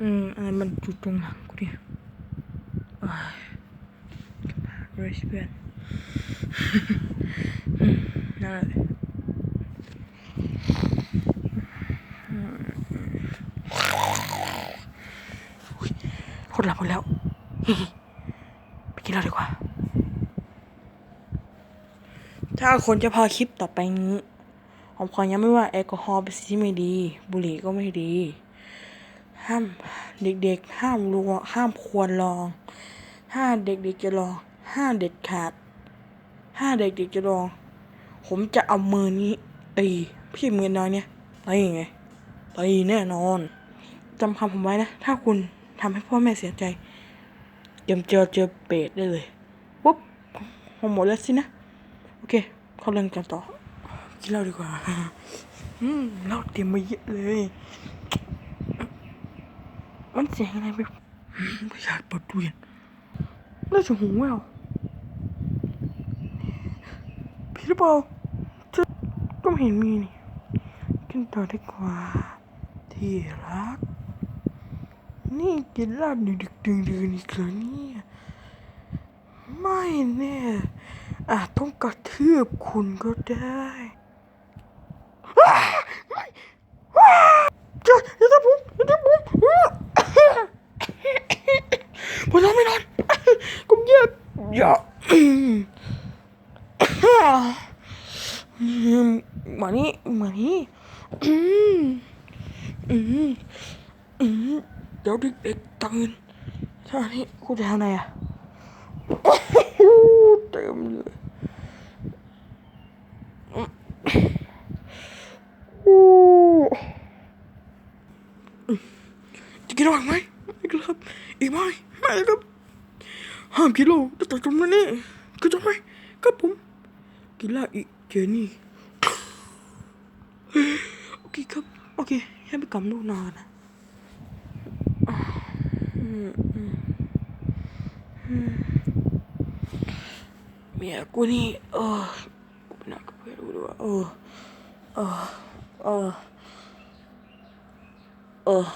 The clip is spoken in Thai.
อืมอะไรมันอยู่ตรงหลังกูดิอ้ายเรสเพื่อนนั่นแหละอุ๊ยคนหลับหมดแล้ว ไปกินเหล้าดีกว่า ถ้าคนจะพาคลิปต่อไปนี้ ผมขอย้ำไม่ว่าแอลกอฮอล์เป็นสิ่งที่ไม่ดี บุหรี่ก็ไม่ดี ห้ามเด็กๆ ห้ามลวงห้ามควรลองถ้าเด็กๆจะลอง ห้าเด็ดขาดถ้าเด็กๆจะลอง ผมจะเอามือนี้ตีพี่มือน้อยเนี่ยตีไงตีแน่นอนจำคำผมไว้นะ ถ้าคุณทำให้พ่อแม่เสียใจเตรียมเจอเจอเปรตได้เลยปุ๊บผมหมดแล้วสินะ โอเค เข้าเรื่องกันต่อกินเหล้าดีกว่า อืมเหล้าเตรียมมาเยอะเลย มันเสียงอะไรไปอืมไม่อยากเปิดดูเย็นน่าจะหูแววพี่หรือเปล่าเธอก็ไม่เห็นมีนี่กินต่อดีกว่า ที่รัก นี่กินเหล้าดึกๆดื่นๆอีกแล้วเนี่ยไม่แน่อาจต้องกระทืบคุณก็ได้จะอย่าทำผมอย่าทำผม ผมนอนไม่นอนกูเย็บอย่ามานี่มานี่เดี๋ยวเด็กๆตื่นท่านี้กูจะทำไงอะเต็มเลยจะกินระหว่างไหม ครับ อีกไหมไม่ครับ ห้ามกินเหล้าจะตัดจมแน่ๆก็จะไหมครับผม กินเหล้าอีกเจนี่ โอเคครับ โอเค ให้ไปกำลูกนอนนะเมียกูนี่เออกูไปนั่งกับเพื่อนดูดีกว่าเออเออเออเออ